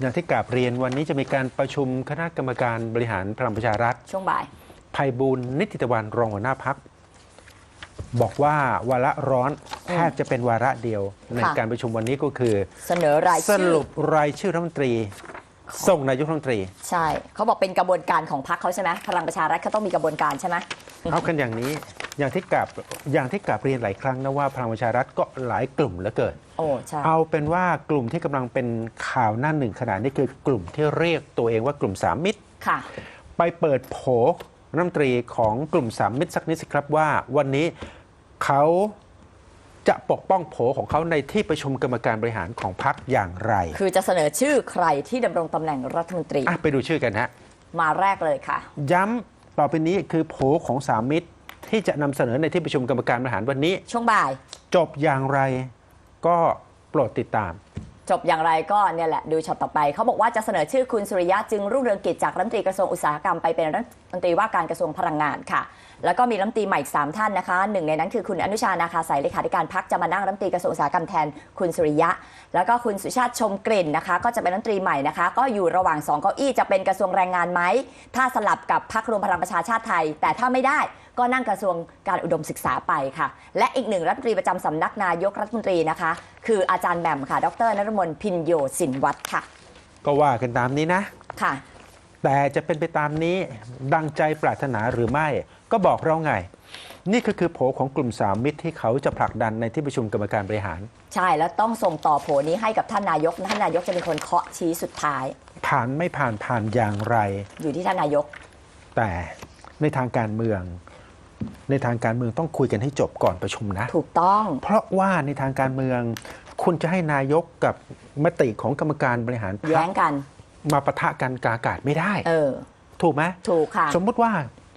อย่างที่กราบเรียนวันนี้จะมีการประชุมคณะกรรมการบริหารพลังประชารัฐช่วงบ่ายภัยบูลย์นิติตะวันรองหัวหน้าพัก บอกว่าวาระร้อนแทบจะเป็นวาระเดียว ในค่ะการประชุมวันนี้ก็คือ เสนอรายสชื่อรุปรายชื่อรัฐมนตรี ส่งนายกรัฐมนตรี ใช่ เขาบอกเป็นกระบวนการของพรรคเขาใช่ไหมพลังประชารัฐเขาต้องมีกระบวนการใช่ไหม เอากันอย่างนี้ อย่างที่กราบอย่างที่กราบเรียนหลายครั้งนะว่าพลังประชารัฐก็หลายกลุ่มเหลือเกินโอ้ใช่เอาเป็นว่ากลุ่มที่กำลังเป็นข่าวหน้าหนึ่งขนาดนี้คือกลุ่มที่เรียกตัวเองว่ากลุ่มสามมิตรค่ะ ไปเปิดโผรัฐมนตรีของกลุ่มสามมิตรสักนิดสิครับว่า วันนี้เขาจะปกป้องโผของเขาในที่ประชุมกรรมการบริหารของพรรคอย่างไร คือจะเสนอชื่อใครที่ดำรงตำแหน่งรัฐมนตรีอะไปดูชื่อกันฮะมาแรกเลยค่ะ ย้ำต่อไปนี้คือโผของสามมิตร ที่จะนำเสนอในที่ประชุมกรรมการบริหารวันนี้ ช่วงบ่าย จบอย่างไรก็โปรดติดตาม จบอย่างไรก็เนี่ยแหละดูช็อตต่อไป เขาบอกว่าจะเสนอชื่อคุณสุริยะจึงรุ่งเรืองกิจจากรัฐมนตรีกระทรวงอุตสาหกรรมไปเป็นรัฐมนตรีว่าการกระทรวงพลังงานค่ะ แล้วก็มีรัฐมนตรีใหม่อีกสามท่านนะคะหนึ่งในนั้นคือคุณอนุชานาคาสายเลขาธิการพักจะมานั่งรัฐมนตรีกระทรวงอุตสาหกรรมแทนคุณสุริยะ แล้วก็คุณสุชาติชมกลิ่นนะคะ ก็จะเป็นรัฐมนตรีใหม่นะคะ ก็อยู่ระหว่างสองเก้าอี้จะเป็นกระทรวงแรงงานไหมถ้าสลับกับพักรวมพลังประชาชาติไทย แต่ถ้าไม่ได้ ก็นั่งกระทรวงการอุดมศึกษาไปค่ะ และอีกหนึ่งรัฐมนตรีประจำสำนักนายกรัฐมนตรีนะคะ คืออาจารย์แหม่มค่ะ ดรนรมนพินโยสินวัตรค่ะ ก็ว่ากันตามนี้นะ ค่ะ แต่จะเป็นไปตามนี้ดังใจปรารถนาหรือไม่ ก็บอกเราไง นี่ก็คือโผของกลุ่มสามมิตรที่เขาจะผลักดันในที่ประชุมกรรมการบริหาร ใช่แล้วต้องส่งต่อโผนี้ให้กับท่านนายกท่านนายกจะเป็นคนเคาะชี้สุดท้าย ผ่านไม่ผ่านผ่านอย่างไร อยู่ที่ท่านนายก แต่ในทางการเมือง ในทางการเมืองต้องคุยกันให้จบก่อนประชุมนะ ถูกต้อง เพราะว่าในทางการเมือง คุณจะให้นายกกับมติของกรรมการบริหารพรแย้รคงกัน มาปะทะกันกาอากาศไม่ได้ เออ ถูกไหมถูกค่ะ สมมุติว่า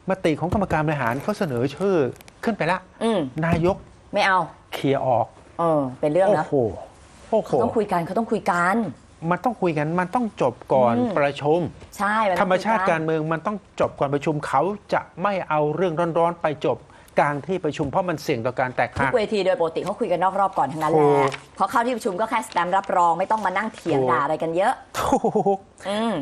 มติของกรรมการบริหารเขาเสนอชื่อขึ้นไปละอืมนายกไม่เอาเคลียร์ออก เออ เป็นเรื่องโอ้นะโหโอ้โห เขาต้องคุยกันเขาต้องคุยกัน มันต้องคุยกันมันต้องจบก่อนอืม ประชุม ใช่นธรต้อรงมคุยชาติการเมืองมันต้องจบก่อนประชุมเขาจะไม่เอาเรื่องร้อนๆ ไปจบกลางที่ประชุมเพราะมันเสี่ยงต่อการแตกทุหัก กเวทีโดยปกติเขาคุยกันนอกรอบก่อนทั้งนั้นแหถูละก เพราะเข้าที่ประชุมก็แค่สแตมป์รับรองไม่ต้องมานั่งเถียงถูกด่าอะไรกันเยอะ ถูก อืม